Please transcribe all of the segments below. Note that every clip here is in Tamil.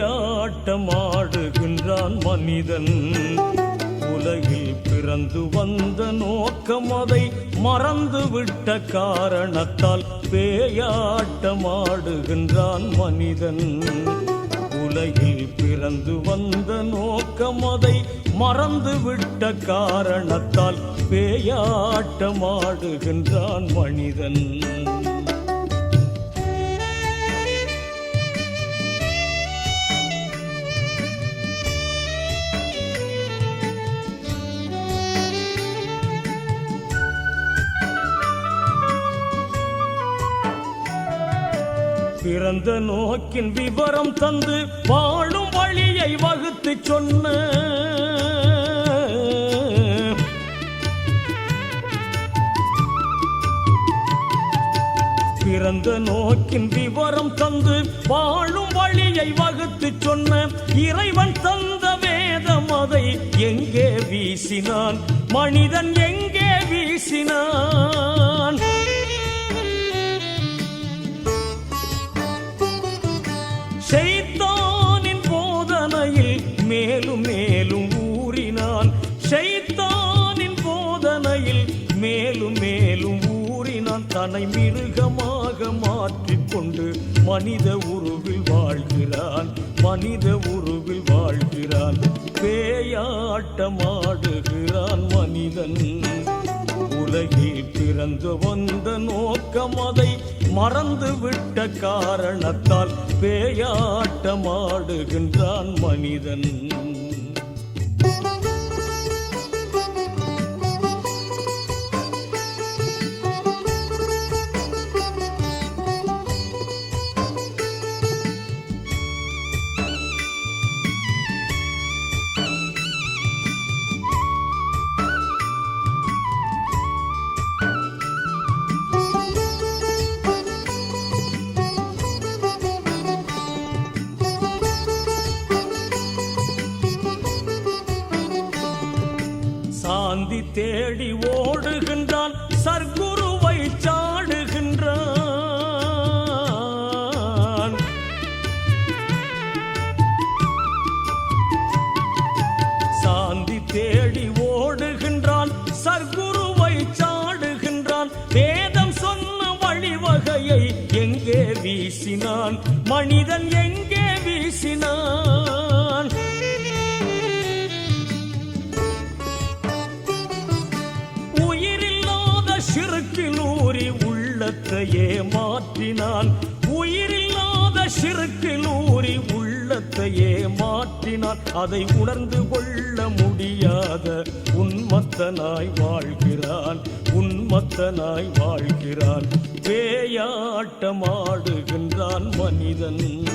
பேயாட்டமாடுகின்றான் மனிதன். உலகில் பிறந்து வந்த நோக்கம் அதை மறந்துவிட்ட காரணத்தால் பேயாட்டமாடுகின்றான் மனிதன். உலகில் பிறந்து வந்த நோக்கம் அதை மறந்துவிட்ட காரணத்தால் பேயாட்டமாடுகின்றான் மனிதன். பிறந்த நோக்கின் விவரம் தந்து வாழும் வழியை வகுத்து சொன்ன. பிறந்த நோக்கின் விவரம் தந்து வாழும் வழியை வகுத்து சொன்ன. இறைவன் தந்த வேதம் அதை எங்கே வீசினான்? மனிதன் எங்கே வீசினான்? ஷைத்தானின் போதனையில் மேலும் மேலும் ஊறினான். ஷைத்தானின் போதனையில் மேலும் மேலும் ஊறினான். தன்னை மிருகமாக மாற்றிக்கொண்டு மனித உருவில் வாழ்கிறான். மனித உருவில் வாழ்கிறான். பேயாட்டமாடுகிறான் மனிதன். உலகில் பிறந்து வந்த நோக்கம் அதை மறந்து விட்ட காரணத்தால் பேயாட்டமாடுகின்றான் மனிதன். சாந்தி தேடி ஓடுகின்றான் சர்க்குருவை சாடுகின்றான். சாந்தி தேடி ஓடுகின்றான் சர்க்குருவை சாடுகின்றான். வேதம் சொன்ன வழிவகையை எங்கே வீசினான்? மனிதன் எங்கே வீசினான்? உள்ளத்தையே மாற்றினான் உயிரில்லாத சிறுக்கில் ஊறி உள்ளத்தையே மாற்றினான் அதை உணர்ந்து கொள்ள முடியாத உன்மத்தனாய் வாழ்கிறான் உன்மத்தனாய் வாழ்கிறான். பேயாட்டமாடுகின்றான் மனிதன்.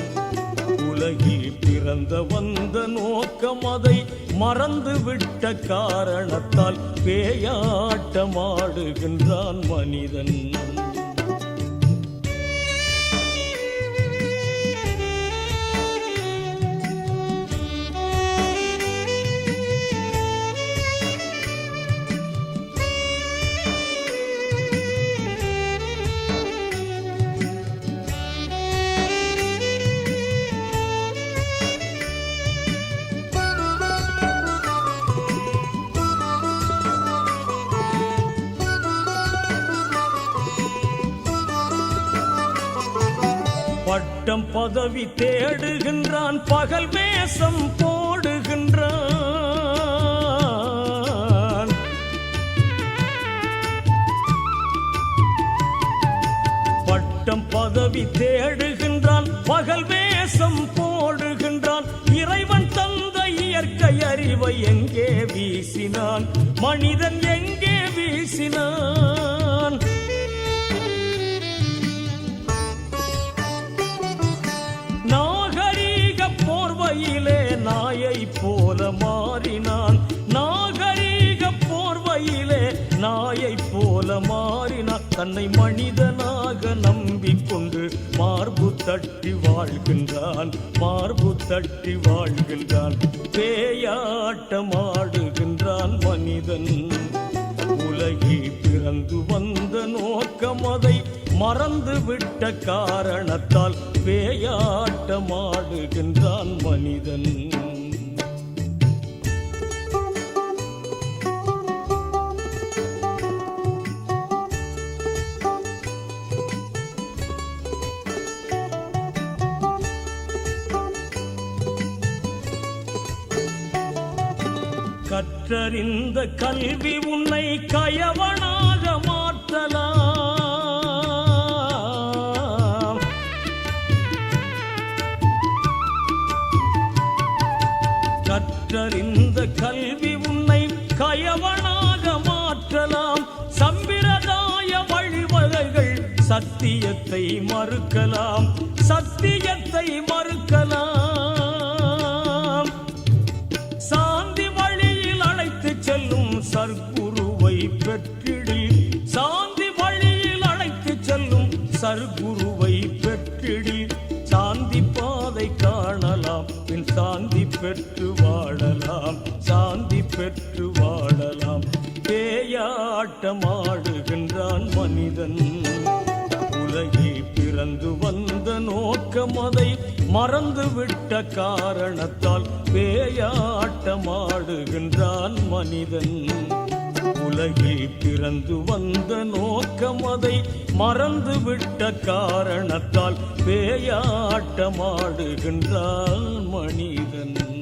உலகில் பிறந்த வந்த நோக்கம் அதை மறந்துவிட்ட காரணத்தால் பேயாட்டமாடுகின்றான் மனிதன். பட்டம் பதவி தேடுகின்றான் பகல் வேஷம் போடுகின்றான். பட்டம் பதவி தேடுகின்றான் பகல் வேஷம் போடுகின்றான். இறைவன் தந்த இயற்கை அறிவை எங்கே வீசினான்? மனிதன் எங்கே வீசினான்? தன்னை மனிதனாக நம்பிக்கொண்டு மார்பு தட்டி வாழ்கின்றான் மார்பு தட்டி வாழ்கின்றான். பேயாட்டமாடுகின்றான் மனிதன். உலகில் பிறந்து வந்த நோக்கம் அதை மறந்துவிட்ட காரணத்தால் பேயாட்டமாடுகின்றான் மனிதன். கற்றறிந்த கல்வி உன்னை கயவனாக மாற்றலாம். கற்றறிந்த கல்வி உன்னை கயவனாக மாற்றலாம். சம்பிரதாய வழிவகைகள் சத்தியத்தை மறுக்கலாம். சத்தியத்தை மறுக்கலாம். சர்க்குருவை பெற்றிடு சாந்தி பாதை காணலாம். பின் சாந்தி பெற்று வாழலாம். சாந்தி பெற்று வாழலாம். பேயாட்டமாடுகின்றான் மனிதன். உலகில் பிறந்து வந்த நோக்கம் அதை மறந்துவிட்ட காரணத்தால் பேயாட்டமாடுகின்றான் மனிதன். உலகில் பிறந்து வந்த நோக்கம் அதை மறந்துவிட்ட காரணத்தால் பேயாட்டமாடுகின்றான் மனிதன்.